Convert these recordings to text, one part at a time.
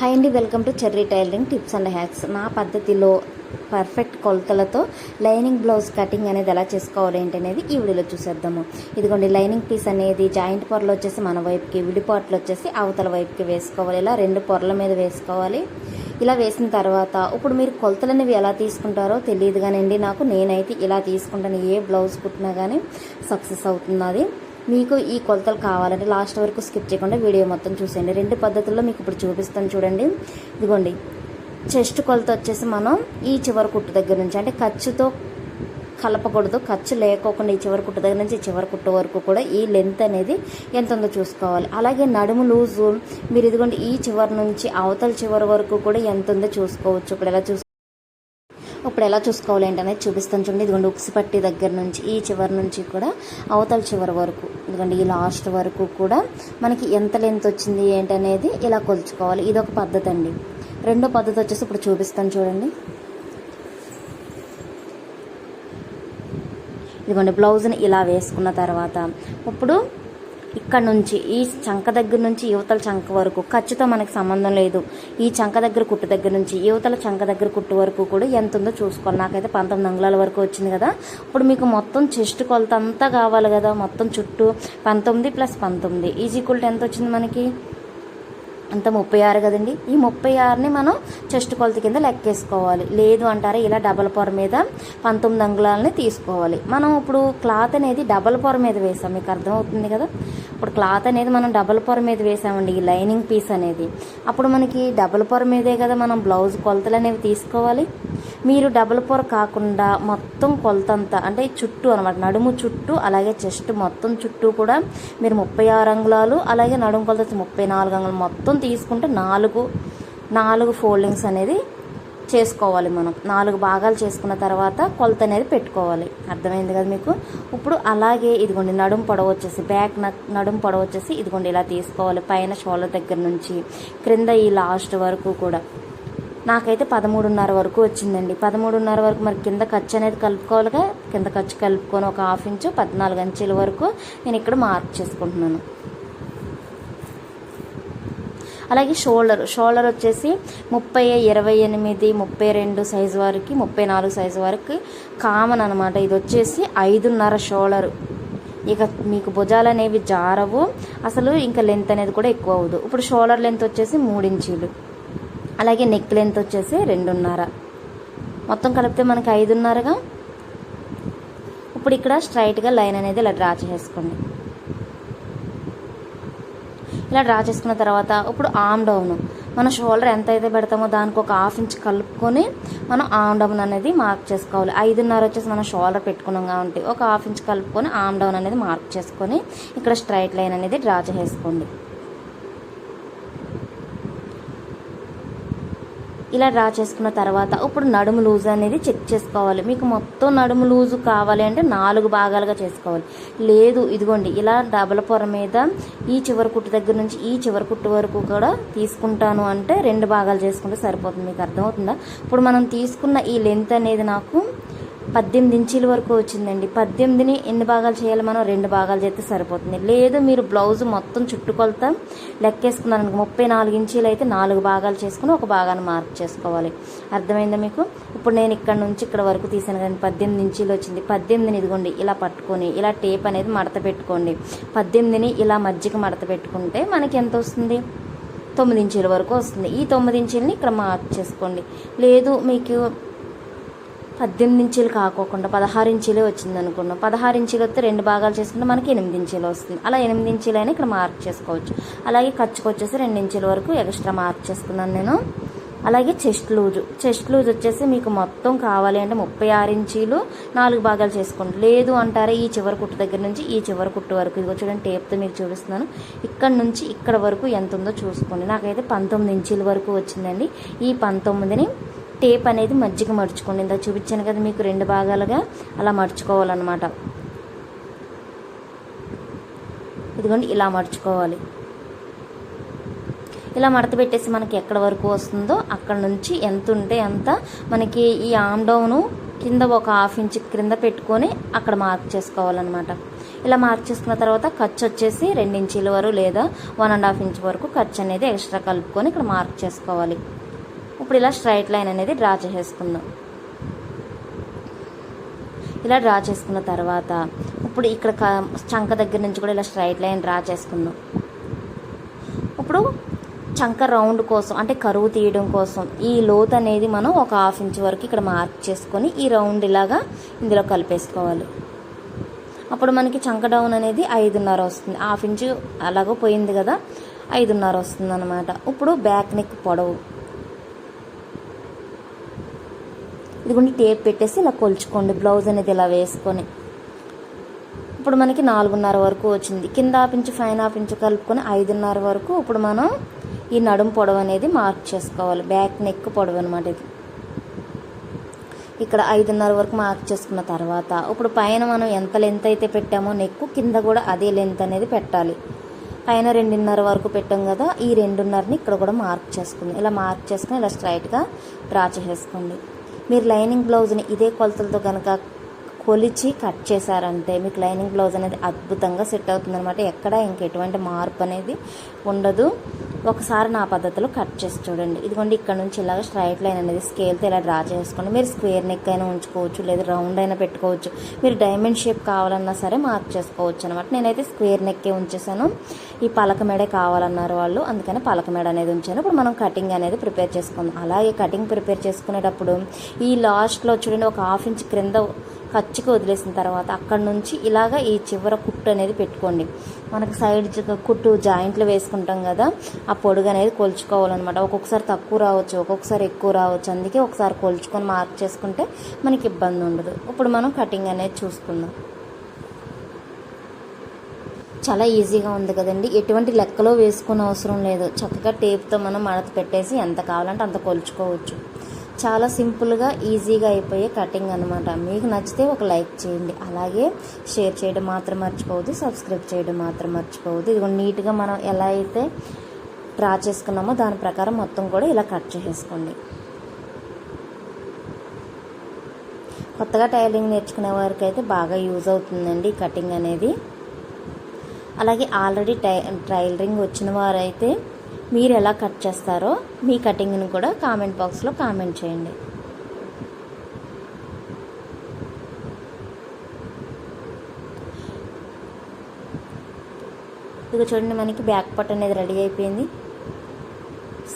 Hi అండి welcome to Cherry tailoring tips and hacks నా పద్ధతిలో పర్ఫెక్ట్ కొలతలతో లైనింగ్ బ్లౌజ్ కటింగ్ అనేది ఎలా చేసుకోవాలి ఏంటి అనేది ఈ వీడియోలో చూసేద్దాము. ఇదిగోండి లైనింగ్ పీస్ అనేది జాయింట్ పొరలు వచ్చేసి మన వైపుకి విడిపాట్లు వచ్చేసి అవతల వైపుకి వేసుకోవాలి. ఇలా రెండు పొరల మీద వేసుకోవాలి. ఇలా వేసిన తర్వాత ఇప్పుడు మీరు కొలతలు అనేవి ఎలా తీసుకుంటారో తెలియదు కానండి నాకు. నేనైతే ఇలా తీసుకుంటాను. ఏ బ్లౌజ్ కుట్టినా కానీ సక్సెస్ అవుతున్నది. మీకు ఈ కొలతలు కావాలంటే లాస్ట్ వరకు స్కిప్ చేయకుండా వీడియో మొత్తం చూసేయండి. రెండు పద్ధతుల్లో మీకు ఇప్పుడు చూపిస్తాను చూడండి. ఇదిగోండి. చెస్ట్ కొలత వచ్చేసి మనం ఈ చివరి కుట్టు దగ్గర నుంచి అంటే ఖర్చుతో కలపకూడదు. ఖర్చు లేకోకుండా ఈ చివరి కుట్టు దగ్గర నుంచి ఈ చివరి కుట్టు వరకు కూడా ఈ లెంత్ అనేది ఎంత ఉందో చూసుకోవాలి. అలాగే నడుము లూజు మీరు ఇదిగోండి ఈ చివరి నుంచి అవతల చివరి వరకు కూడా ఎంత ఉందో చూసుకోవచ్చు. ఇప్పుడు ఎలా చూసుకో ఇప్పుడు ఎలా చూసుకోవాలి ఏంటనేది చూపిస్తాను చూడండి. ఇదిగోండి ఉక్సి పట్టి దగ్గర నుంచి ఈ చివరి నుంచి కూడా అవతల చివరి వరకు ఇదిగోండి ఈ లాస్ట్ వరకు కూడా మనకి ఎంత లెంత్ వచ్చింది ఏంటనేది ఇలా కొలుచుకోవాలి. ఇది ఒక పద్ధతి అండి. రెండో పద్ధతి వచ్చేసి ఇప్పుడు చూపిస్తాను చూడండి. ఇదిగోండి బ్లౌజ్ని ఇలా వేసుకున్న తర్వాత ఇప్పుడు ఇక్కడ నుంచి ఈ చంక దగ్గర నుంచి యువతల చంక వరకు ఖర్చుతో మనకి సంబంధం లేదు. ఈ చంక దగ్గర కుట్టు దగ్గర నుంచి యువతల చంక దగ్గర కుట్టు వరకు కూడా ఎంత ఉందో చూసుకోవాలి. నాకైతే పంతొమ్మిది అంగుళాల వరకు వచ్చింది కదా. ఇప్పుడు మీకు మొత్తం చెస్ట్ కొలత అంతా కావాలి కదా. మొత్తం చుట్టూ పంతొమ్మిది ప్లస్ పంతొమ్మిది ఈజీ కుల్ట్ ఎంత వచ్చింది మనకి? అంత ముప్పై ఆరు కదండి. ఈ ముప్పై ఆరుని మనం చెస్ట్ కొలత కింద లెక్కేసుకోవాలి. లేదు అంటారా ఇలా డబల్ పొర మీద పంతొమ్మిది అంగుళాలని తీసుకోవాలి. మనం ఇప్పుడు క్లాత్ అనేది డబల్ పొర మీద వేసాం. మీకు అర్థమవుతుంది కదా? ఇప్పుడు క్లాత్ అనేది మనం డబల్ పొర మీద వేసామండి ఈ లైనింగ్ పీస్ అనేది. అప్పుడు మనకి డబల్ పొర మీదే కదా మనం బ్లౌజ్ కొలతలు అనేవి తీసుకోవాలి. మీరు డబుల్ పొర కాకుండా మొత్తం కొలతంతా అంటే చుట్టూ అనమాట నడుము చుట్టూ అలాగే చెస్ట్ మొత్తం చుట్టూ కూడా మీరు ముప్పై ఆరు అంగుళాలు అలాగే నడుము కొలత ముప్పై నాలుగు అంగుళాలు మొత్తం తీసుకుంటే నాలుగు నాలుగు ఫోల్డింగ్స్ అనేది చేసుకోవాలి మనం. నాలుగు భాగాలు చేసుకున్న తర్వాత కొలత అనేది పెట్టుకోవాలి. అర్థమైంది కదా మీకు? ఇప్పుడు అలాగే ఇదిగోండి నడుము పొడవ వచ్చేసి బ్యాక్ నడుము పొడవ వచ్చేసి ఇదిగోండి ఇలా తీసుకోవాలి. పైన షోల్డర్ దగ్గర నుంచి క్రింద ఈ లాస్ట్ వరకు కూడా. నాకైతే పదమూడున్నర వరకు వచ్చిందండి. పదమూడున్నర వరకు మరి కింద ఖర్చు అనేది కలుపుకోవాలిగా? కింద ఖర్చు కలుపుకొని ఒక హాఫ్ ఇంచు పద్నాలుగు అంచెల వరకు నేను ఇక్కడ మార్క్ చేసుకుంటున్నాను. అలాగే షోల్డర్. షోల్డర్ వచ్చేసి ముప్పై ఇరవై ఎనిమిది ముప్పై రెండు సైజు వరకు ముప్పై నాలుగు సైజు వరకు కామన్ అనమాట ఇది వచ్చేసి ఐదున్నర షోల్డర్. ఇక మీకు భుజాలు అనేవి జారవు. అసలు ఇంకా లెంత్ అనేది కూడా ఎక్కువ అవ్వదు. ఇప్పుడు షోల్డర్ లెంత్ వచ్చేసి మూడించీలు అలాగే నెక్ లెంత్ వచ్చేసి రెండున్నర. మొత్తం కలిపితే మనకి ఐదున్నరగా. ఇప్పుడు ఇక్కడ స్ట్రైట్గా లైన్ అనేది ఇలా డ్రా చేసుకోండి. ఇలా డ్రా చేసుకున్న తర్వాత ఇప్పుడు ఆమ్ డౌన్ మన షోల్డర్ ఎంత అయితే పెడతామో దానికి ఒక హాఫ్ ఇంచ్ కలుపుకొని మనం ఆమ్ డౌన్ అనేది మార్క్ చేసుకోవాలి. ఐదున్నర వచ్చేసి మనం షోల్డర్ పెట్టుకున్నాం కాబట్టి ఒక హాఫ్ ఇంచ్ కలుపుకొని ఆమ్ డౌన్ అనేది మార్క్ చేసుకొని ఇక్కడ స్ట్రైట్ లైన్ అనేది డ్రా చేసుకోండి. ఇలా డ్రా చేసుకున్న తర్వాత ఇప్పుడు నడుము లూజ్ అనేది చెక్ చేసుకోవాలి. మీకు మొత్తం నడుము లూజు కావాలి అంటే నాలుగు భాగాలుగా చేసుకోవాలి. లేదు ఇదిగోండి ఇలా డబల పొర మీద ఈ చివరి కుట్టు దగ్గర నుంచి ఈ చివరి కుట్టు వరకు కూడా తీసుకుంటాను అంటే రెండు భాగాలు చేసుకుంటే సరిపోతుంది. మీకు అర్థమవుతుందా? ఇప్పుడు మనం తీసుకున్న ఈ లెంత్ అనేది నాకు పద్దెనిమిది ఇంచీల వరకు వచ్చిందండి. పద్దెనిమిదిని ఎన్ని భాగాలు చేయాలి మనం? రెండు భాగాలు చేస్తే సరిపోతుంది. లేదు మీరు బ్లౌజ్ మొత్తం చుట్టుకొలత. లెక్కేసుకున్నారనుకో ముప్పై నాలుగు ఇంచీలు అయితే నాలుగు భాగాలు చేసుకుని ఒక భాగాన్ని మార్క్ చేసుకోవాలి. అర్థమైందా మీకు? ఇప్పుడు నేను ఇక్కడ నుంచి ఇక్కడ వరకు తీసాను కానీ పద్దెనిమిది ఇంచీలు వచ్చింది. పద్దెనిమిదిని ఇదిగోండి ఇలా పట్టుకొని ఇలా టేప్ అనేది మడత పెట్టుకోండి. పద్దెనిమిదిని ఇలా మధ్యకి మడత పెట్టుకుంటే మనకి ఎంత వస్తుంది? తొమ్మిది ఇంచీల వరకు వస్తుంది. ఈ తొమ్మిది ఇంచీలని ఇక్కడ మార్క్ చేసుకోండి. లేదు మీకు పద్దెనిమిది ఇంచీలు కాకోకుండా పదహారు ఇంచీలే వచ్చింది అనుకున్నాం. పదహారు ఇంచీలు వస్తే రెండు భాగాలు చేసుకుంటే మనకి ఎనిమిది ఇంచీలు వస్తుంది. అలా ఎనిమిది ఇంచీలైనా ఇక్కడ మార్క్ చేసుకోవచ్చు. అలాగే ఖర్చుకు వచ్చేసి రెండు ఇంచీల వరకు ఎక్స్ట్రా మార్క్ చేసుకున్నాను నేను. అలాగే చెస్ట్ లూజు. చెస్ట్ లూజ్ వచ్చేసి మీకు మొత్తం కావాలి అంటే ముప్పై ఆరు ఇంచీలు నాలుగు భాగాలు చేసుకోండి. లేదు అంటారా ఈ చివరి కుట్టు దగ్గర నుంచి ఈ చివరి కుట్టు వరకు. ఇదిగో చూడండి టేప్తో మీకు చూపిస్తున్నాను. ఇక్కడ నుంచి ఇక్కడ వరకు ఎంత ఉందో చూసుకోండి. నాకైతే పంతొమ్మిది ఇంచీల వరకు వచ్చిందండి. ఈ పంతొమ్మిదిని టేప్ అనేది మజ్జిగ మడుచుకోండి. ఇందా చూపించాను కదా మీకు రెండు భాగాలుగా అలా మడుచుకోవాలన్నమాట. ఇదిగోండి ఇలా మడుచుకోవాలి. ఇలా మడత పెట్టేసి మనకి ఎక్కడ వరకు వస్తుందో అక్కడ నుంచి ఎంత ఉంటే ఎంత మనకి ఈ ఆమ్ డౌను కింద ఒక హాఫ్ ఇంచ్ క్రింద పెట్టుకొని అక్కడ మార్క్ చేసుకోవాలన్నమాట. ఇలా మార్క్ చేసుకున్న తర్వాత ఖర్చు వచ్చేసి రెండు ఇంచీల వరకు లేదా వన్ అండ్ హాఫ్ ఇంచ్ వరకు ఖర్చు అనేది ఎక్స్ట్రా కలుపుకొని ఇక్కడ మార్క్ చేసుకోవాలి. ఇప్పుడు ఇలా స్ట్రైట్ లైన్ అనేది డ్రా చేసేసుకుందాం. ఇలా డ్రా చేసుకున్న తర్వాత ఇప్పుడు ఇక్కడ చంక దగ్గర నుంచి కూడా ఇలా స్ట్రైట్ లైన్ డ్రా చేసుకుందాం. ఇప్పుడు చంక రౌండ్ కోసం అంటే కరువు తీయడం కోసం ఈ లోత్ అనేది మనం ఒక హాఫ్ ఇంచ్ వరకు ఇక్కడ మార్క్ చేసుకొని ఈ రౌండ్ ఇలాగా ఇందులో కలిపేసుకోవాలి. అప్పుడు మనకి చంక డౌన్ అనేది ఐదున్నర వస్తుంది. హాఫ్ ఇంచు అలాగో పోయింది కదా ఐదున్నర వస్తుంది అనమాట ఇప్పుడు బ్యాక్ నెక్ పొడవు. ఇదిగోండి టేప్ పెట్టేసి ఇలా కొలుచుకోండి. బ్లౌజ్ అనేది ఇలా వేసుకొని. ఇప్పుడు మనకి నాలుగున్నర వరకు వచ్చింది. కింద ఆపించి ఫైన్ పైన కలుపుకొని ఐదున్నర వరకు ఇప్పుడు మనం ఈ నడుం పొడవు అనేది మార్క్ చేసుకోవాలి. బ్యాక్ నెక్ పొడవు అనమాట ఇది. ఇక్కడ ఐదున్నర వరకు మార్క్ చేసుకున్న తర్వాత ఇప్పుడు పైన మనం ఎంత లెంత్ అయితే పెట్టామో నెక్ కింద కూడా అదే లెంత్ అనేది పెట్టాలి. పైన రెండున్నర వరకు పెట్టాం కదా ఈ రెండున్నరని ఇక్కడ కూడా మార్క్ చేసుకుంది. ఇలా మార్క్ చేసుకుని ఇలా స్ట్రైట్గా డ్రా చేసేసుకోండి మీరు లైనింగ్ బ్లౌజ్ని ఇదే కొలతలతో కనుక కొలిచి కట్ చేశారంటే మీకు లైనింగ్ బ్లౌజ్ అనేది అద్భుతంగా సెట్ అవుతుంది అనమాట ఎక్కడ ఇంక ఎటువంటి మార్పు అనేది ఉండదు. ఒకసారి నా పద్ధతిలో కట్ చేసి చూడండి. ఇదిగోండి ఇక్కడ నుంచి ఇలాగ స్ట్రైట్ లైన్ అనేది స్కేల్తో ఇలా డ్రా చేసుకోండి. మీరు స్క్వేర్ నెక్ అయినా ఉంచుకోవచ్చు లేదా రౌండ్ అయినా పెట్టుకోవచ్చు. మీరు డైమండ్ షేప్ కావాలన్నా సరే మార్క్ చేసుకోవచ్చు అనమాట నేనైతే స్క్వేర్ నెక్కే ఉంచేసాను. ఈ పలక మెడే కావాలన్నారు వాళ్ళు అందుకని పలక మెడ అనేది ఉంచాను. ఇప్పుడు మనం కటింగ్ అనేది ప్రిపేర్ చేసుకుందాం. అలాగే కటింగ్ ప్రిపేర్ చేసుకునేటప్పుడు ఈ లాస్ట్లో చూడండి ఒక హాఫ్ ఇంచ్ క్రింద ఖర్చుకి వదిలేసిన తర్వాత అక్కడ నుంచి ఇలాగ ఈ చివర కుట్టు అనేది పెట్టుకోండి. మనకు సైడ్ కుట్టు జాయింట్లు వేసుకుంటాం కదా ఆ పొడుగు అనేది కొలుచుకోవాలన్నమాట. ఒక్కొక్కసారి తక్కువ రావచ్చు ఒక్కొక్కసారి ఎక్కువ రావచ్చు. అందుకే ఒకసారి కొలుచుకొని మార్క్ చేసుకుంటే మనకి ఇబ్బంది ఉండదు. ఇప్పుడు మనం కటింగ్ అనేది చూసుకుందాం. చాలా ఈజీగా ఉంది కదండి. ఎటువంటి లెక్కలో వేసుకునే అవసరం లేదు. చక్కగా టేప్తో మనం మడత పెట్టేసి ఎంత కావాలంటే అంత కొలుచుకోవచ్చు. చాలా సింపుల్గా ఈజీగా అయిపోయే కటింగ్ అనమాట మీకు నచ్చితే ఒక లైక్ చేయండి. అలాగే షేర్ చేయడం మాత్రం మర్చిపోవద్దు సబ్స్క్రైబ్ చేయడం మాత్రం మర్చిపోవద్దు. ఇది నీట్గా మనం ఎలా అయితే డ్రా చేసుకున్నామో దాని ప్రకారం మొత్తం కూడా ఇలా కట్ చేసేసుకోండి. కొత్తగా టైలరింగ్ నేర్చుకునే వారికి అయితే బాగా యూజ్ అవుతుందండి కటింగ్ అనేది. అలాగే ఆల్రెడీ టై టైలరింగ్ వచ్చిన వారైతే మీరు ఎలా కట్ చేస్తారో మీ కటింగ్ని కూడా కామెంట్ బాక్స్లో కామెంట్ చేయండి. ఇక చూడండి మనకి బ్యాక్ పట్ అనేది రెడీ అయిపోయింది.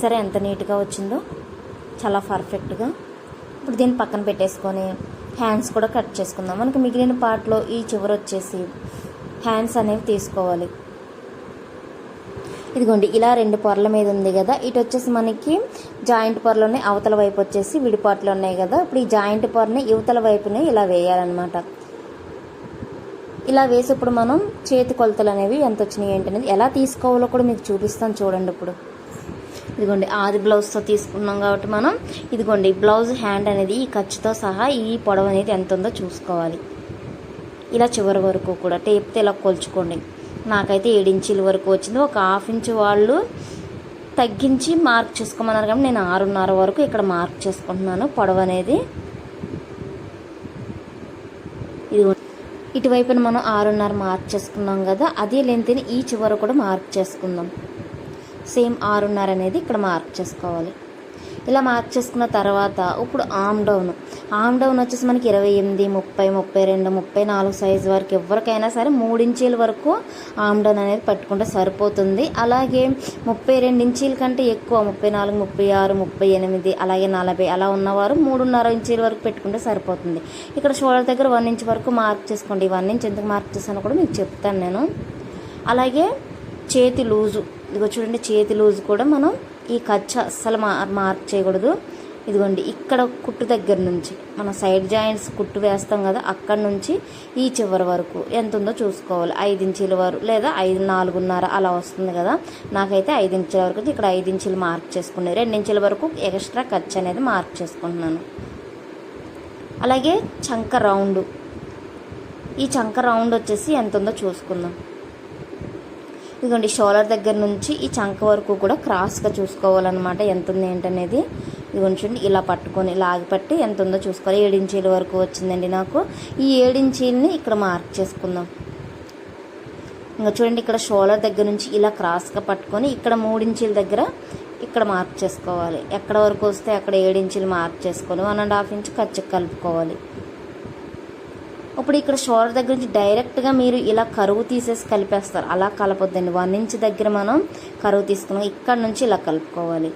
సరే ఎంత నీట్గా వచ్చిందో చాలా పర్ఫెక్ట్గా. ఇప్పుడు దీన్ని పక్కన పెట్టేసుకొని హ్యాండ్స్ కూడా కట్ చేసుకుందాం. మనకి మిగిలిన పార్ట్లో ఈ చివర వచ్చేసి హ్యాండ్స్ అనేవి తీసుకోవాలి. ఇదిగోండి ఇలా రెండు పొరల మీద ఉంది కదా. ఇటు వచ్చేసి మనకి జాయింట్ పొరలు ఉన్నాయి అవతల వైపు వచ్చేసి విడిపాట్లు ఉన్నాయి కదా. ఇప్పుడు ఈ జాయింట్ పొరని యువతల వైపునే ఇలా వేయాలన్నమాట. ఇలా వేసి ఇప్పుడు మనం చేతి కొలతలు అనేవి ఎంత వచ్చినాయి ఏంటి అనేది ఎలా తీసుకోవాలో కూడా మీకు చూపిస్తాను చూడండి ఇప్పుడు. ఇదిగోండి ఆది బ్లౌజ్తో తీసుకున్నాం కాబట్టి మనం ఇదిగోండి బ్లౌజ్ హ్యాండ్ అనేది ఈ ఖర్చుతో సహా ఈ పొడవు అనేది ఎంత ఉందో చూసుకోవాలి. ఇలా చివరి వరకు కూడా టేప్తో ఇలా కొలుచుకోండి. నాకైతే ఏడు ఇంచుల వరకు వచ్చింది. ఒక హాఫ్ ఇంచ్ వాళ్ళు తగ్గించి మార్క్ చేసుకోమన్నారు కాబట్టి నేను ఆరున్నర వరకు ఇక్కడ మార్క్ చేసుకుంటున్నాను. పొడవు అనేది ఇది ఇటువైపున మనం ఆరున్నర మార్క్ చేసుకున్నాం కదా అదే లెంత్ని ఈ చివర కూడా మార్క్ చేసుకుందాం. సేమ్ ఆరున్నర అనేది ఇక్కడ మార్క్ చేసుకోవాలి. ఇలా మార్క్ చేసుకున్న తర్వాత ఇప్పుడు ఆమ్ డౌన్. ఆమ్ డౌన్ వచ్చేసి మనకి ఇరవై ఎనిమిది ముప్పై ముప్పై రెండు ముప్పై నాలుగు సైజు వరకు ఎవరికైనా సరే మూడు ఇంచీల వరకు ఆమ్ డౌన్ అనేది పట్టుకుంటే సరిపోతుంది. అలాగే ముప్పై రెండు ఇంచీల కంటే ఎక్కువ ముప్పై నాలుగు ముప్పై ఆరు ముప్పై ఎనిమిది అలాగే నలభై అలా ఉన్నవారు మూడున్నర ఇంచీల వరకు పెట్టుకుంటే సరిపోతుంది. ఇక్కడ షోల్డర్ దగ్గర వన్ ఇంచ్ వరకు మార్క్ చేసుకోండి. వన్ ఇంచ్ ఎందుకు మార్క్ చేశానో కూడా మీకు చెప్తాను నేను. అలాగే చేతి లూజు. ఇదిగో చూడండి చేతి లూజు కూడా మనం ఈ ఖర్చు అస్సలు మా మార్క్ చేయకూడదు. ఇదిగోండి ఇక్కడ కుట్టు దగ్గర నుంచి మన సైడ్ జాయింట్స్ కుట్టు వేస్తాం కదా అక్కడ నుంచి ఈ చివరి వరకు ఎంత ఉందో చూసుకోవాలి. ఐదు ఇంచీల వరకు లేదా ఐదు నాలుగున్నర అలా వస్తుంది కదా. నాకైతే ఐదు ఇంచుల వరకు ఇక్కడ ఐదు ఇంచులు మార్క్ చేసుకున్నాను రెండు ఇంచుల వరకు ఎక్స్ట్రా ఖర్చు అనేది మార్క్ చేసుకుంటున్నాను. అలాగే చంక రౌండ్. ఈ చంక రౌండ్ వచ్చేసి ఎంత ఉందో చూసుకుందాం. ఇదిగోండి షోలర్ దగ్గర నుంచి ఈ చంక వరకు కూడా క్రాస్గా చూసుకోవాలన్నమాట. ఎంత ఉంది ఏంటనేది? ఇదిగోండి చూడండి ఇలా పట్టుకొని లాగి పట్టి ఎంత ఉందో చూసుకోవాలి. ఏడించీల వరకు వచ్చిందండి నాకు. ఈ ఏడించీలని ఇక్కడ మార్క్ చేసుకుందాం. ఇంకా చూడండి ఇక్కడ షోలర్ దగ్గర నుంచి ఇలా క్రాస్గా పట్టుకొని ఇక్కడ మూడించీల దగ్గర ఇక్కడ మార్క్ చేసుకోవాలి. ఎక్కడ వరకు వస్తే అక్కడ ఏడించీలు మార్క్ చేసుకొని వన్ అండ్ హాఫ్ ఇంచ్ ఖర్చుకు కలుపుకోవాలి. ఇప్పుడు ఇక్కడ షోల్డర్ దగ్గర నుంచి డైరెక్ట్గా మీరు ఇలా కరువు తీసేసి కలిపేస్తారు. అలా కలపొద్దండి. వన్ ఇంచ్ దగ్గర మనం కరువు తీసుకున్నాం. ఇక్కడ నుంచి ఇలా కలుపుకోవాలి.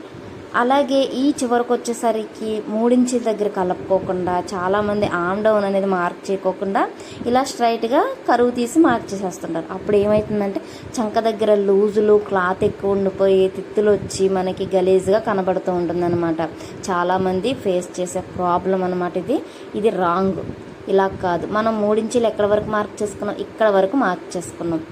అలాగే ఈ చివరికి వచ్చేసరికి మూడించుల దగ్గర కలుపుకోకుండా చాలామంది ఆమ్ డౌన్ అనేది మార్క్ చేయకోకుండా ఇలా స్ట్రైట్గా కరువు తీసి మార్క్ చేసేస్తుంటారు. అప్పుడు ఏమవుతుందంటే చంక దగ్గర లూజులు క్లాత్ ఎక్కువ ఉండిపోయి తిత్తులు వచ్చి మనకి గలీజ్గా కనబడుతూ ఉంటుందన్నమాట. చాలామంది ఫేస్ చేసే ప్రాబ్లం అనమాట ఇది. ఇది రాంగ్ ఇలా కాదు. మనం మూడించీలు ఎక్కడ వరకు మార్క్ చేసుకున్నాం? ఇక్కడ వరకు మార్క్ చేసుకున్నాం.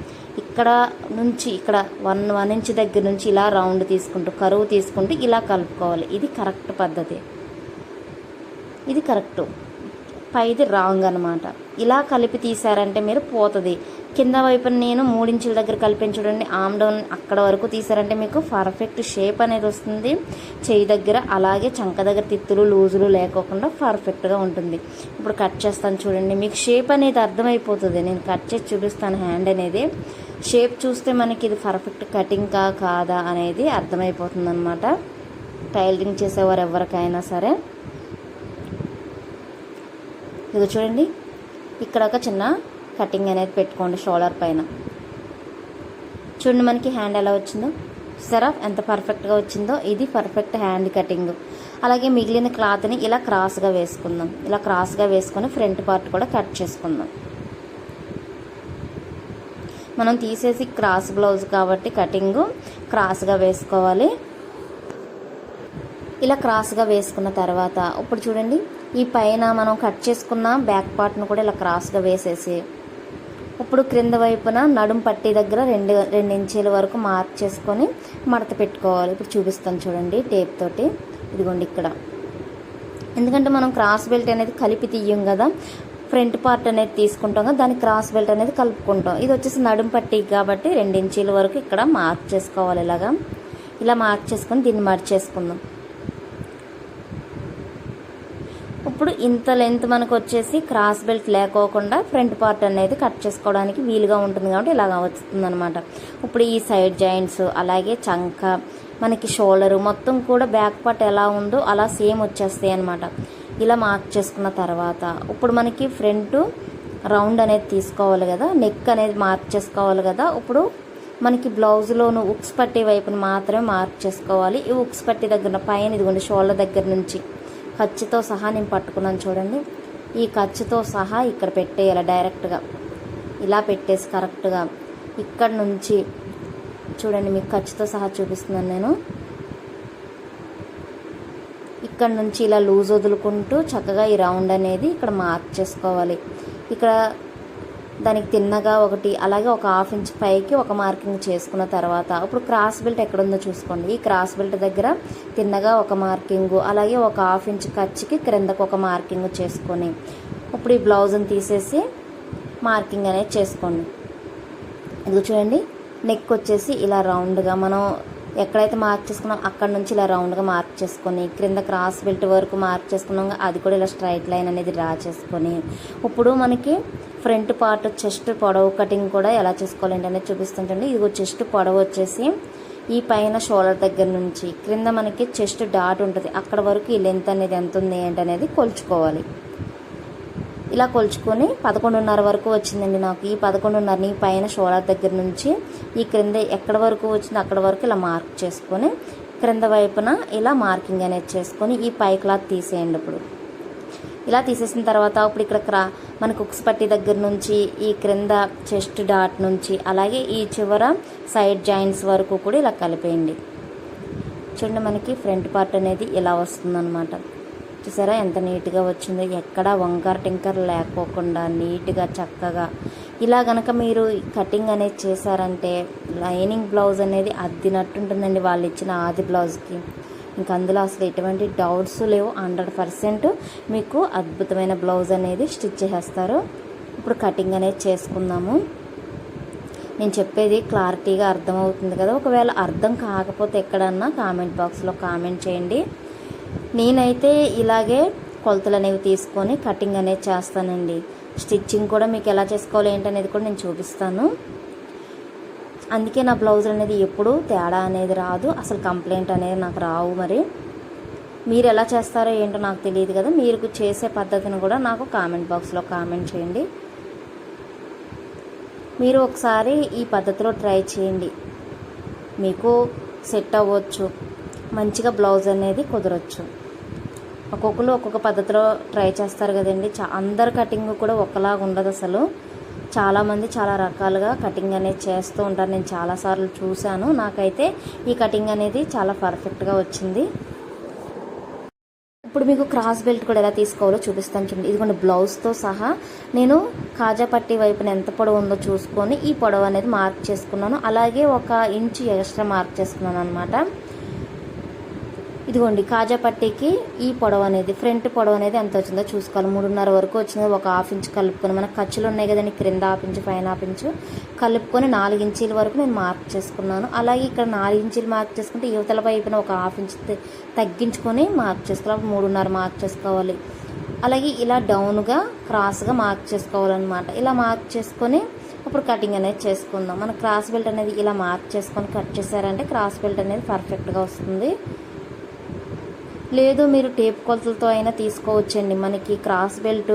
ఇక్కడ నుంచి ఇక్కడ వన్ వన్ ఇంచ్ దగ్గర నుంచి ఇలా రౌండ్ తీసుకుంటూ కరువు తీసుకుంటూ ఇలా కలుపుకోవాలి. ఇది కరెక్ట్ పద్ధతి. ఇది కరెక్ట్. పైది రాంగ్ అనమాట ఇలా కలిపి తీసారంటే మీరు పోతుంది. కింద వైపున నేను మూడించుల దగ్గర కలిపిన చూడండి. ఆమ్ డౌన్ అక్కడ వరకు తీసారంటే మీకు పర్ఫెక్ట్ షేప్ అనేది వస్తుంది. చేయి దగ్గర అలాగే చంక దగ్గర తిత్తులు లూజులు లేకోకుండా పర్ఫెక్ట్గా ఉంటుంది. ఇప్పుడు కట్ చేస్తాను చూడండి. మీకు షేప్ అనేది అర్థమైపోతుంది. నేను కట్ చేసి చూపిస్తాను హ్యాండ్ అనేది. షేప్ చూస్తే మనకి ఇది పర్ఫెక్ట్ కటింగ్ కా కాదా అనేది అర్థమైపోతుంది అనమాట టైలరింగ్ చేసేవారు ఎవరికైనా సరే. ఇది చూడండి. ఇక్కడ ఒక చిన్న కటింగ్ అనేది పెట్టుకోండి షోల్డర్ పైన. చూడండి మనకి హ్యాండ్ ఎలా వచ్చిందో. సరా ఎంత పర్ఫెక్ట్గా వచ్చిందో ఇది పర్ఫెక్ట్ హ్యాండ్ కటింగ్. అలాగే మిగిలిన క్లాత్ని ఇలా క్రాస్గా వేసుకుందాం. ఇలా క్రాస్గా వేసుకొని ఫ్రంట్ పార్ట్ కూడా కట్ చేసుకుందాం. మనం తీసేసి క్రాస్ బ్లౌజ్ కాబట్టి కటింగ్ క్రాస్గా వేసుకోవాలి. ఇలా క్రాస్గా వేసుకున్న తర్వాత ఇప్పుడు చూడండి ఈ పైన మనం కట్ చేసుకున్న బ్యాక్ పార్ట్ను కూడా ఇలా క్రాస్గా వేసేసి ఇప్పుడు క్రింద వైపున నడుం పట్టి దగ్గర రెండు రెండు ఇంచీల వరకు మార్క్ చేసుకొని మడత పెట్టుకోవాలి. ఇప్పుడు చూపిస్తాను చూడండి టేప్ తోటి. ఇదిగోండి ఇక్కడ. ఎందుకంటే మనం క్రాస్ బెల్ట్ అనేది కలిపి తీయం కదా. ఫ్రంట్ పార్ట్ అనేది తీసుకుంటాం కదా దాని క్రాస్ బెల్ట్ అనేది కలుపుకుంటాం. ఇది వచ్చేసి నడుం పట్టి కాబట్టి రెండు ఇంచీల వరకు ఇక్కడ మార్క్ చేసుకోవాలి ఇలాగా. ఇలా మార్క్ చేసుకొని దీన్ని మార్చేసుకుందాం చేసుకుందాం ఇప్పుడు ఇంత లెంత్ మనకు వచ్చేసి క్రాస్ బెల్ట్ లేకోకుండా ఫ్రంట్ పార్ట్ అనేది కట్ చేసుకోవడానికి వీలుగా ఉంటుంది కాబట్టి ఇలాగ వస్తుంది అనమాట ఇప్పుడు ఈ సైడ్ జాయింట్స్ అలాగే చంక మనకి షోల్డర్ మొత్తం కూడా బ్యాక్ పార్ట్ ఎలా ఉందో అలా సేమ్ వచ్చేస్తాయి అనమాట ఇలా మార్క్ చేసుకున్న తర్వాత ఇప్పుడు మనకి ఫ్రంట్ రౌండ్ అనేది తీసుకోవాలి కదా నెక్ అనేది మార్క్ చేసుకోవాలి కదా ఇప్పుడు మనకి బ్లౌజ్లోను ఉక్స్ పట్టి వైపును మాత్రమే మార్క్ చేసుకోవాలి. ఈ ఉక్స్ పట్టి దగ్గర పైన ఇదిగోండి షోల్డర్ దగ్గర నుంచి. ఖర్చుతో సహా నేను పట్టుకున్నాను చూడండి. ఈ ఖర్చుతో సహా ఇక్కడ పెట్టేయాలి డైరెక్ట్గా. ఇలా పెట్టేసి కరెక్ట్గా ఇక్కడ నుంచి చూడండి మీకు ఖర్చుతో సహా చూపిస్తున్నాను నేను. ఇక్కడ నుంచి ఇలా లూజ్ వదులుకుంటూ చక్కగా ఈ రౌండ్ అనేది ఇక్కడ మార్క్ చేసుకోవాలి ఇక్కడ దానికి తిన్నగా ఒకటి అలాగే ఒక హాఫ్ ఇంచ్ పైకి ఒక మార్కింగ్ చేసుకున్న తర్వాత ఇప్పుడు క్రాస్ బెల్ట్ ఎక్కడ ఉందో చూసుకోండి. ఈ క్రాస్ బెల్ట్ దగ్గర తిన్నగా ఒక మార్కింగ్ అలాగే ఒక హాఫ్ ఇంచ్ ఖర్చుకి క్రిందకు ఒక మార్కింగ్ చేసుకొని ఇప్పుడు ఈ బ్లౌజ్ని తీసేసి మార్కింగ్ అనేది చేసుకోండి. ఇది చూడండి నెక్ వచ్చేసి ఇలా రౌండ్గా మనం ఎక్కడైతే మార్క్ చేసుకున్నాం అక్కడ నుంచి ఇలా రౌండ్గా మార్క్ చేసుకొని క్రింద క్రాస్ బెల్ట్ వరకు మార్క్ చేసుకున్నాం అది కూడా ఇలా స్ట్రైట్ లైన్ అనేది డ్రా చేసుకొని. ఇప్పుడు మనకి ఫ్రంట్ పార్ట్ చెస్ట్ పొడవు కటింగ్ కూడా ఎలా చేసుకోవాలంటే అనేది చూపిస్తుంటండి. ఇదిగో చెస్ట్ పొడవు వచ్చేసి ఈ పైన షోల్డర్ దగ్గర నుంచి క్రింద మనకి చెస్ట్ డాట్ ఉంటుంది. అక్కడ వరకు ఈ లెంత్ అనేది ఎంత ఉంది ఏంటి అనేది కొలుచుకోవాలి. ఇలా కొలుచుకొని పదకొండున్నర వరకు వచ్చిందండి నాకు. ఈ పదకొండున్నరని పైన షోలార్ దగ్గర నుంచి ఈ క్రింద ఎక్కడ వరకు వచ్చిందో అక్కడ వరకు ఇలా మార్క్ చేసుకొని క్రింద వైపున ఇలా మార్కింగ్ అనేది చేసుకొని ఈ పై క్లాత్ తీసేయండి ఇప్పుడు. ఇలా తీసేసిన తర్వాత ఇప్పుడు ఇక్కడ క్రా మనకు కుక్స్ పట్టి దగ్గర నుంచి ఈ క్రింద చెస్ట్ డాట్ నుంచి అలాగే ఈ చివర సైడ్ జాయింట్స్ వరకు కూడా ఇలా కలిపేయండి. చూడండి మనకి ఫ్రంట్ పార్ట్ అనేది ఇలా వస్తుందన్నమాట. చూసారా? ఎంత నీట్గా వచ్చిందో. ఎక్కడ వంకర్ టింకర్ లేకోకుండా నీట్గా చక్కగా. ఇలా గనక మీరు కటింగ్ అనేది చేశారంటే లైనింగ్ బ్లౌజ్ అనేది అద్దినట్టు ఉంటుందండి వాళ్ళు ఇచ్చిన ఆది బ్లౌజ్కి. ఇంక అందులో అసలు ఎటువంటి డౌట్స్ లేవు. హండ్రెడ్ పర్సెంట్ మీకు అద్భుతమైన బ్లౌజ్ అనేది స్టిచ్ చేసేస్తారు. ఇప్పుడు కటింగ్ అనేది చేసుకుందాము. నేను చెప్పేది క్లారిటీగా అర్థమవుతుంది కదా. ఒకవేళ అర్థం కాకపోతే ఎక్కడన్నా కామెంట్ బాక్స్లో కామెంట్ చేయండి. నేనైతే ఇలాగే కొలతలు అనేవి తీసుకొని కటింగ్ అనేది చేస్తానండి. స్టిచ్చింగ్ కూడా మీకు ఎలా చేసుకోవాలి ఏంటనేది కూడా నేను చూపిస్తాను. అందుకే నా బ్లౌజ్ అనేది ఎప్పుడు తేడా అనేది రాదు. అసలు కంప్లైంట్ అనేది నాకు రావు మరి. మీరు ఎలా చేస్తారో ఏంటో నాకు తెలియదు కదా. మీరు చేసే పద్ధతిని కూడా నాకు కామెంట్ బాక్స్లో కామెంట్ చేయండి. మీరు ఒకసారి ఈ పద్ధతిలో ట్రై చేయండి. మీకు సెట్ అవ్వచ్చు. మంచిగా బ్లౌజ్ అనేది కుదరచ్చు. ఒక్కొక్కరు ఒక్కొక్క పద్ధతిలో ట్రై చేస్తారు కదండి. చా అందరు కటింగ్ కూడా ఒకలాగా ఉండదు అసలు. చాలామంది చాలా రకాలుగా కటింగ్ అనేది చేస్తూ ఉంటారు. నేను చాలాసార్లు చూశాను. నాకైతే ఈ కటింగ్ అనేది చాలా పర్ఫెక్ట్గా వచ్చింది. ఇప్పుడు మీకు క్రాస్ బెల్ట్ కూడా ఎలా తీసుకోవాలో చూపిస్తాను చూడండి. ఇదిగోండి బ్లౌజ్తో సహా నేను కాజా పట్టి వైపున ఎంత పొడవు ఉందో చూసుకొని ఈ పొడవు అనేది మార్క్ చేసుకున్నాను. అలాగే ఒక ఇంచు ఎక్స్ట్రా మార్క్ చేసుకున్నాను అనమాట ఇదిగోండి కాజా పట్టీకి ఈ పొడవు అనేది ఫ్రంట్ పొడవు అనేది ఎంత వచ్చిందో చూసుకోవాలి. మూడున్నర వరకు వచ్చింది ఒక హాఫ్ ఇంచ్ కలుపుకొని. మనకు ఖర్చులు ఉన్నాయి కదండి క్రింద హాఫ్ ఇంచు పైన హాఫ్ ఇంచు. కలుపుకొని నాలుగు ఇంచీల వరకు నేను మార్క్ చేసుకున్నాను. అలాగే ఇక్కడ నాలుగు ఇంచీలు మార్క్ చేసుకుంటే యువతల వైపున ఒక హాఫ్ ఇంచ్ తగ్గించుకొని మార్క్ చేసుకోవాలి. మూడున్నర మార్క్ చేసుకోవాలి. అలాగే ఇలా డౌన్గా క్రాస్గా మార్క్ చేసుకోవాలన్నమాట. ఇలా మార్క్ చేసుకొని ఇప్పుడు కటింగ్ అనేది చేసుకుందాం. మన క్రాస్ బెల్ట్ అనేది ఇలా మార్క్ చేసుకొని కట్ చేశారంటే క్రాస్ బెల్ట్ అనేది పర్ఫెక్ట్గా వస్తుంది. లేదు మీరు టేప్ కొలతలతో అయినా తీసుకోవచ్చండి. మనకి క్రాస్ బెల్ట్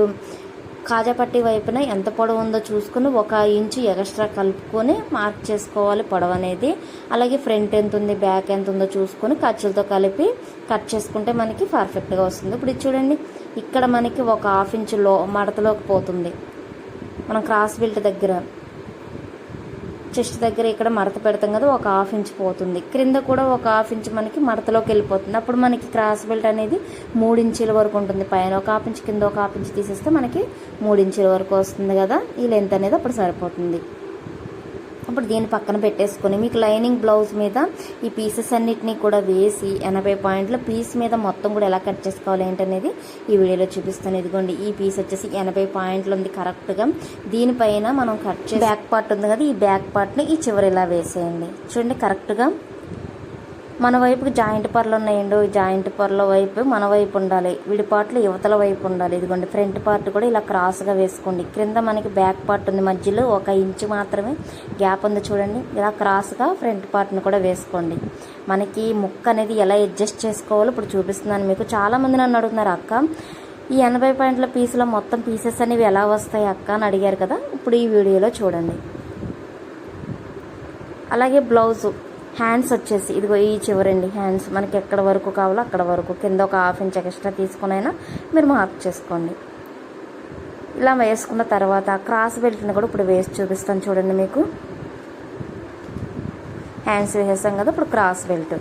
కాజాపట్టి వైపున ఎంత పొడవు ఉందో చూసుకుని ఒక ఇంచు ఎక్స్ట్రా కలుపుకొని మార్క్ చేసుకోవాలి పొడవు అనేది. అలాగే ఫ్రంట్ ఎంత ఉంది బ్యాక్ ఎంత ఉందో చూసుకొని ఖర్చులతో కలిపి కట్ చేసుకుంటే మనకి పర్ఫెక్ట్గా వస్తుంది. ఇప్పుడు ఇది చూడండి ఇక్కడ మనకి ఒక హాఫ్ ఇంచు లో మడతలోకి పోతుంది. మనం క్రాస్ బెల్ట్ దగ్గర చెస్ట్ దగ్గర ఇక్కడ మడత పెడతాం కదా ఒక హాఫ్ ఇంచ్ పోతుంది. క్రింద కూడా ఒక హాఫ్ ఇంచ్ మనకి మడతలోకి వెళ్ళిపోతుంది. అప్పుడు మనకి క్రాస్ బెల్ట్ అనేది మూడు ఇంచుల వరకు ఉంటుంది పైన. ఒక హాఫ్ ఇంచ్ కింద ఒక హాఫ్ ఇంచ్ తీసేస్తే మనకి మూడు ఇంచుల వరకు వస్తుంది కదా ఈ లెంత్ అనేది అప్పుడు సరిపోతుంది. అప్పుడు దీన్ని పక్కన పెట్టేసుకొని మీకు లైనింగ్ బ్లౌజ్ మీద ఈ పీసెస్ అన్నిటినీ కూడా వేసి ఎనభై పాయింట్ల పీస్ మీద మొత్తం కూడా ఎలా కట్ చేసుకోవాలి ఏంటనేది ఈ వీడియోలో చూపిస్తాను. ఇదిగోండి ఈ పీస్ వచ్చేసి ఎనభై పాయింట్లు ఉంది కరెక్ట్గా. దీనిపైన మనం కట్ చేసి బ్యాక్ పార్ట్ ఉంది కదా ఈ బ్యాక్ పార్ట్ని ఈ చివరి ఇలా వేసేయండి. చూడండి కరెక్ట్గా మన వైపుకి జాయింట్ పర్లు ఉన్నాయండి జాయింట్ పర్ల వైపు మన వైపు ఉండాలి. విడిపాట్లు యువతల వైపు ఉండాలి. ఇదిగోండి ఫ్రంట్ పార్ట్ కూడా ఇలా క్రాస్గా వేసుకోండి. క్రింద మనకి బ్యాక్ పార్ట్ ఉంది మధ్యలో ఒక ఇంచు మాత్రమే గ్యాప్ ఉంది చూడండి. ఇలా క్రాస్గా ఫ్రంట్ పార్ట్ని కూడా వేసుకోండి. మనకి ముక్క అనేది ఎలా అడ్జస్ట్ చేసుకోవాలో ఇప్పుడు చూపిస్తున్నాను మీకు. చాలామంది నన్ను అడుగుతున్నారు అక్క ఈ ఎనభై పాయింట్ల పీసులో మొత్తం పీసెస్ అనేవి ఎలా వస్తాయి అక్క? అని అడిగారు కదా. ఇప్పుడు ఈ వీడియోలో చూడండి. అలాగే బ్లౌజు. హ్యాండ్స్ వచ్చేసి ఇదిగో ఈ చివరండి హ్యాండ్స్ మనకి ఎక్కడ వరకు కావాలో అక్కడ వరకు. కింద ఒక హాఫ్ ఇంచ్ ఎక్స్ట్రా తీసుకునైనా మీరు మార్క్ చేసుకోండి. ఇలా వేసుకున్న తర్వాత క్రాస్ బెల్ట్ని కూడా ఇప్పుడు వేసి చూపిస్తాను చూడండి మీకు. హ్యాండ్స్ వేసేస్తాం కదా ఇప్పుడు క్రాస్ బెల్ట్.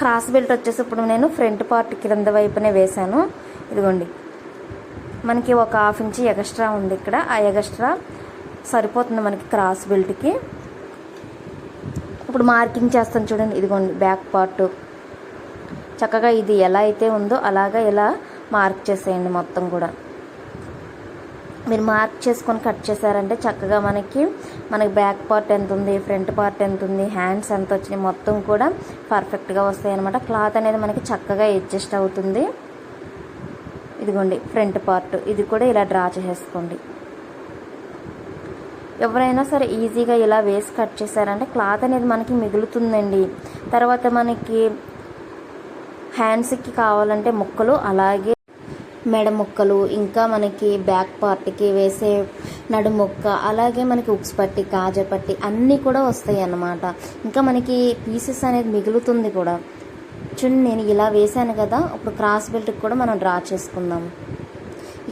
క్రాస్ బెల్ట్ వచ్చేసి ఇప్పుడు నేను ఫ్రంట్ పార్ట్ కింద వైపునే వేశాను. ఇదిగోండి. మనకి ఒక హాఫ్ ఇంచ్ ఎగస్ట్రా ఉంది ఇక్కడ. ఆ ఎగస్ట్రా సరిపోతుంది మనకి క్రాస్ బెల్ట్కి. ఇప్పుడు మార్కింగ్ చేస్తాను చూడండి ఇదిగోండి బ్యాక్ పార్ట్. చక్కగా ఇది ఎలా అయితే ఉందో అలాగా ఇలా మార్క్ చేసేయండి మొత్తం కూడా. మీరు మార్క్ చేసుకొని కట్ చేశారంటే చక్కగా మనకి మనకి బ్యాక్ పార్ట్ ఎంత ఉంది ఫ్రంట్ పార్ట్ ఎంత ఉంది హ్యాండ్స్ ఎంత వచ్చినాయి మొత్తం కూడా పర్ఫెక్ట్గా వస్తాయి అనమాట క్లాత్ అనేది మనకి చక్కగా అడ్జస్ట్ అవుతుంది. ఇదిగోండి ఫ్రంట్ పార్ట్. ఇది కూడా ఇలా డ్రా చేసేసుకోండి. ఎవరైనా సరే ఈజీగా ఇలా వేసి కట్ చేశారంటే క్లాత్ అనేది మనకి మిగులుతుందండి. తర్వాత మనకి హ్యాండ్స్కి కావాలంటే ముక్కలు అలాగే మెడ ముక్కలు ఇంకా మనకి బ్యాక్ పార్ట్కి వేసే నడుముక్క అలాగే మనకి ఉక్స్ పట్టి కాజా పట్టి అన్నీ కూడా వస్తాయి అన్నమాట. ఇంకా మనకి పీసెస్ అనేది మిగులుతుంది కూడా. చూడండి నేను ఇలా వేసాను కదా ఇప్పుడు క్రాస్ బెల్ట్కి కూడా మనం డ్రా చేసుకుందాం.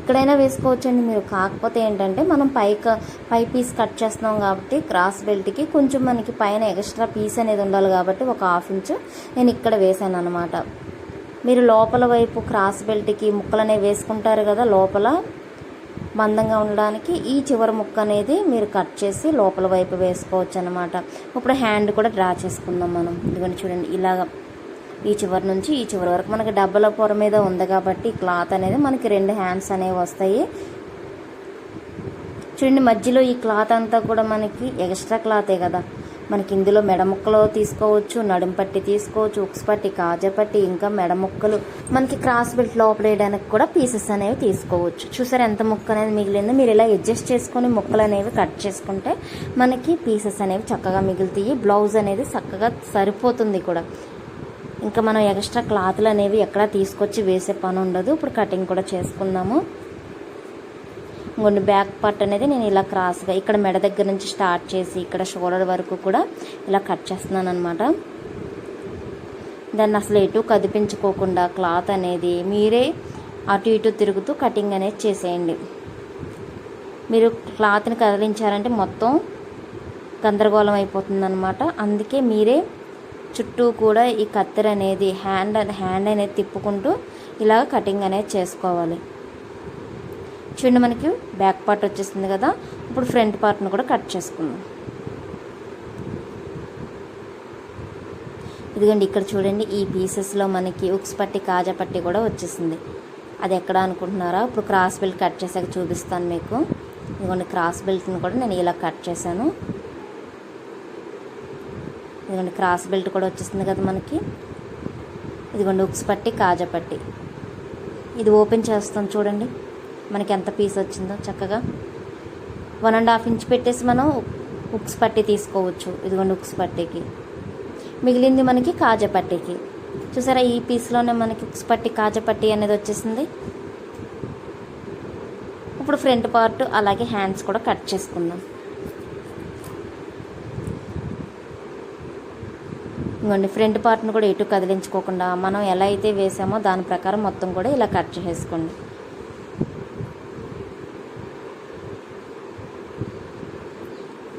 ఎక్కడైనా వేసుకోవచ్చండి. మీరు కాకపోతే ఏంటంటే మనం పై పై పీస్ కట్ చేస్తున్నాం కాబట్టి క్రాస్ బెల్ట్కి కొంచెం మనకి పైన ఎక్స్ట్రా పీస్ అనేది ఉండాలి కాబట్టి ఒక హాఫ్ ఇంచ్ నేను ఇక్కడ వేసాను అనమాట మీరు లోపల వైపు క్రాస్ బెల్ట్కి ముక్కలు అనేవి వేసుకుంటారు కదా లోపల మందంగా ఉండడానికి ఈ చివరి ముక్క అనేది మీరు కట్ చేసి లోపల వైపు వేసుకోవచ్చు అనమాట ఇప్పుడు హ్యాండ్ కూడా డ్రా చేసుకుందాం మనం. ఇదిగోండి చూడండి ఇలాగ ఈ చివరి నుంచి ఈ చివరి వరకు మనకి డబ్బల పొర మీద ఉంది కాబట్టి క్లాత్ అనేది మనకి రెండు హ్యాండ్స్ అనేవి వస్తాయి. చూడండి మధ్యలో ఈ క్లాత్ అంతా కూడా మనకి ఎక్స్ట్రా క్లాతే కదా. మనకి ఇందులో మెడ ముక్కలు తీసుకోవచ్చు నడుం పట్టి తీసుకోవచ్చు ఉక్స్ పట్టి కాజా పట్టి ఇంకా మెడ ముక్కలు. మనకి క్రాస్ బెల్ట్ లోపల వేయడానికి కూడా పీసెస్ అనేవి తీసుకోవచ్చు. చూసారు ఎంత ముక్క అనేది మిగిలిందో? మీరు ఇలా అడ్జస్ట్ చేసుకొని ముక్కలు అనేవి కట్ చేసుకుంటే మనకి పీసెస్ అనేవి చక్కగా మిగులుతాయి. బ్లౌజ్ అనేది చక్కగా సరిపోతుంది కూడా. ఇంకా మనం ఎక్స్ట్రా క్లాత్లు అనేవి ఎక్కడ తీసుకొచ్చి వేసే పని ఉండదు. ఇప్పుడు కటింగ్ కూడా చేసుకుందాము. ఇంకొన్ని బ్యాక్ పార్ట్ అనేది నేను ఇలా క్రాస్గా ఇక్కడ మెడ దగ్గర నుంచి స్టార్ట్ చేసి ఇక్కడ షోల్డర్ వరకు కూడా ఇలా కట్ చేస్తున్నాను అనమాట దాన్ని అసలు ఎటు కదిపించుకోకుండా క్లాత్ అనేది మీరే అటు ఇటు తిరుగుతూ కటింగ్ అనేది చేసేయండి. మీరు క్లాత్ని కదిలించారంటే మొత్తం గందరగోళం అయిపోతుందన్నమాట. అందుకే మీరే చుట్టూ కూడా ఈ కత్తెర అనేది హ్యాండ్ హ్యాండ్ అనేది తిప్పుకుంటూ ఇలాగ కటింగ్ అనేది చేసుకోవాలి. చూడండి మనకి బ్యాక్ పార్ట్ వచ్చేసింది కదా ఇప్పుడు ఫ్రంట్ పార్ట్ను కూడా కట్ చేసుకుందాం. ఇదిగోండి ఇక్కడ చూడండి ఈ పీసెస్లో మనకి ఉక్స్ పట్టి కాజా పట్టి కూడా వచ్చేసింది. అది ఎక్కడ అనుకుంటున్నారా? ఇప్పుడు క్రాస్ బెల్ట్ కట్ చేసాక చూపిస్తాను మీకు. ఇదిగోండి క్రాస్ బెల్ట్ని కూడా నేను ఇలా కట్ చేశాను. ఇదిగోండి క్రాస్ బెల్ట్ కూడా వచ్చేసింది కదా మనకి. ఇదిగోండి ఉక్స్ పట్టి కాజా పట్టి. ఇది ఓపెన్ చేస్తాం చూడండి. మనకి ఎంత పీస్ వచ్చిందో చక్కగా. వన్ అండ్ హాఫ్ ఇంచ్ పెట్టేసి మనం ఉక్స్ పట్టి తీసుకోవచ్చు. ఇదిగోండి ఉక్స్ పట్టీకి. మిగిలింది మనకి కాజా పట్టీకి. చూసారా ఈ పీస్లోనే మనకి ఉక్స్ పట్టి కాజా పట్టి అనేది వచ్చేసింది. ఇప్పుడు ఫ్రంట్ పార్ట్ అలాగే హ్యాండ్స్ కూడా కట్ చేసుకుందాం. ఇంకోండి ఫ్రంట్ పార్ట్ను కూడా ఎటు కదిలించుకోకుండా మనం ఎలా అయితే వేసామో దాని ప్రకారం మొత్తం కూడా ఇలా కట్ చేసుకోండి.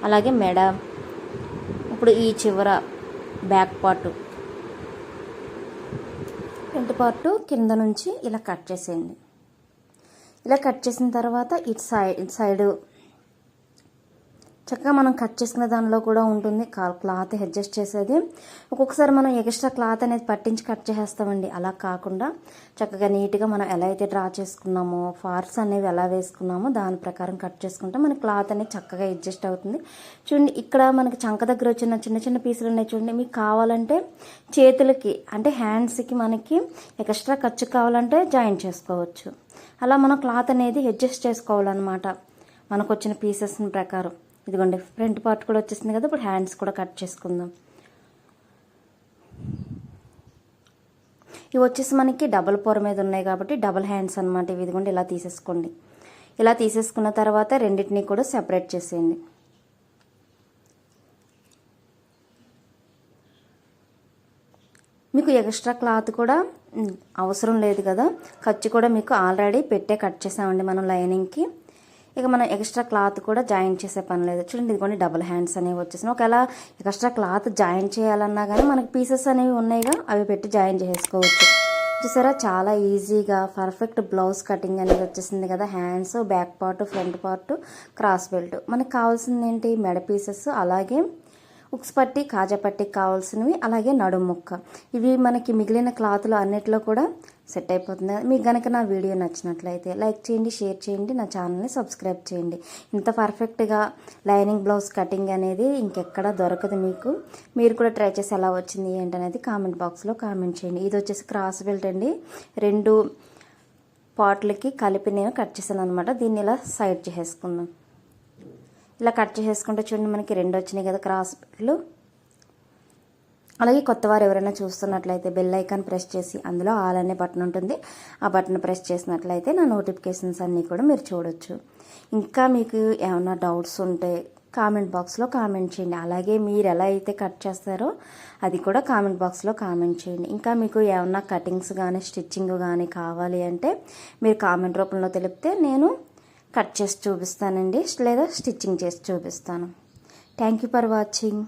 అలాగే మెడ ఇప్పుడు ఈ చివర బ్యాక్ పార్ట్ ఫ్రంట్ పార్ట్ కింద నుంచి ఇలా కట్ చేసేయండి. ఇలా కట్ చేసిన తర్వాత ఇటు సైడ్ ఇటు సైడ్ చక్కగా మనం కట్ చేసుకున్న దానిలో కూడా ఉంటుంది క్లాత్ అడ్జస్ట్ చేసేది. ఒక్కొక్కసారి మనం ఎక్స్ట్రా క్లాత్ అనేది పట్టించి కట్ చేసేస్తామండి. అలా కాకుండా చక్కగా నీట్గా మనం ఎలా అయితే డ్రా చేసుకున్నామో ఫార్స్ అనేవి ఎలా వేసుకున్నామో దాని ప్రకారం కట్ చేసుకుంటే మన క్లాత్ అనేది చక్కగా అడ్జస్ట్ అవుతుంది. చూడండి ఇక్కడ మనకి చంక దగ్గర వచ్చిన చిన్న చిన్న పీసులు ఉన్నాయి చూడండి. మీకు కావాలంటే చేతులకి అంటే హ్యాండ్స్కి మనకి ఎక్స్ట్రా ఖర్చు కావాలంటే జాయిన్ చేసుకోవచ్చు. అలా మనం క్లాత్ అనేది అడ్జస్ట్ చేసుకోవాలన్నమాట. మనకు వచ్చిన పీసెస్ ప్రకారం. ఇదిగోండి ఫ్రంట్ పార్ట్ కూడా వచ్చేసింది కదా ఇప్పుడు హ్యాండ్స్ కూడా కట్ చేసుకుందాం. ఇవి వచ్చేసి మనకి డబల్ పొర మీద ఉన్నాయి కాబట్టి డబల్ హ్యాండ్స్ అనమాట ఇవి. ఇదిగోండి ఇలా తీసేసుకోండి. ఇలా తీసేసుకున్న తర్వాత రెండింటిని కూడా సెపరేట్ చేసేయండి. మీకు ఎక్స్ట్రా క్లాత్ కూడా అవసరం లేదు కదా. ఖర్చు కూడా మీకు ఆల్రెడీ పెట్టే కట్ చేసామండి మనం లైనింగ్కి. ఇక మనం ఎక్స్ట్రా క్లాత్ కూడా జాయిన్ చేసే పని లేదు. చూడండి ఇదిగోండి డబుల్ హ్యాండ్స్ అనేవి వచ్చేసినాయి. ఒకవేళ ఎక్స్ట్రా క్లాత్ జాయిన్ చేయాలన్నా కానీ మనకి పీసెస్ అనేవి ఉన్నాయిగా అవి పెట్టి జాయిన్ చేసుకోవచ్చు. చూసారా చాలా ఈజీగా పర్ఫెక్ట్ బ్లౌజ్ కటింగ్ అనేది వచ్చేసింది కదా. Hands back part front part cross belt. మనకు కావాల్సింది ఏంటి? మెడ పీసెస్ అలాగే ఉక్స్ పట్టి కాజా పట్టికి కావాల్సినవి అలాగే నడుముక్క ఇవి మనకి మిగిలిన క్లాత్లు అన్నిట్లో కూడా సెట్ అయిపోతుంది మీకు కనుక నా వీడియో నచ్చినట్లయితే లైక్ చేయండి షేర్ చేయండి నా ఛానల్ని సబ్స్క్రైబ్ చేయండి. ఇంత పర్ఫెక్ట్గా లైనింగ్ బ్లౌజ్ కటింగ్ అనేది ఇంకెక్కడ దొరకదు మీకు. మీరు కూడా ట్రై చేసి ఎలా వచ్చింది ఏంటనేది కామెంట్ బాక్స్లో కామెంట్ చేయండి. ఇది వచ్చేసి క్రాస్ బెల్ట్ అండి. రెండు పాట్లకి కలిపి నేను కట్ చేశాను అనమాట దీన్ని ఇలా సైడ్ చేసేసుకుందాం. ఇలా కట్ చేసేసుకుంటే చూడండి మనకి రెండు వచ్చినాయి కదా క్రాస్ బెల్ట్లు. అలాగే కొత్త వారు ఎవరైనా చూస్తున్నట్లయితే బెల్ ఐకాన్ ప్రెస్ చేసి అందులో ఆల్ అనే బటన్ ఉంటుంది. ఆ బటన్ ప్రెస్ చేసినట్లయితే నా నోటిఫికేషన్స్ అన్నీ కూడా మీరు చూడొచ్చు. ఇంకా మీకు ఏమైనా డౌట్స్ ఉంటే కామెంట్ బాక్స్లో కామెంట్ చేయండి. అలాగే మీరు ఎలా అయితే కట్ చేస్తారో అది కూడా కామెంట్ బాక్స్లో కామెంట్ చేయండి. ఇంకా మీకు ఏమన్నా కటింగ్స్ కానీ స్టిచ్చింగ్ కానీ కావాలి అంటే మీరు కామెంట్ రూపంలో తెలిపితే నేను కట్ చేసి చూపిస్తానండి. లేదా స్టిచ్చింగ్ చేసి చూపిస్తాను. Thank you for watching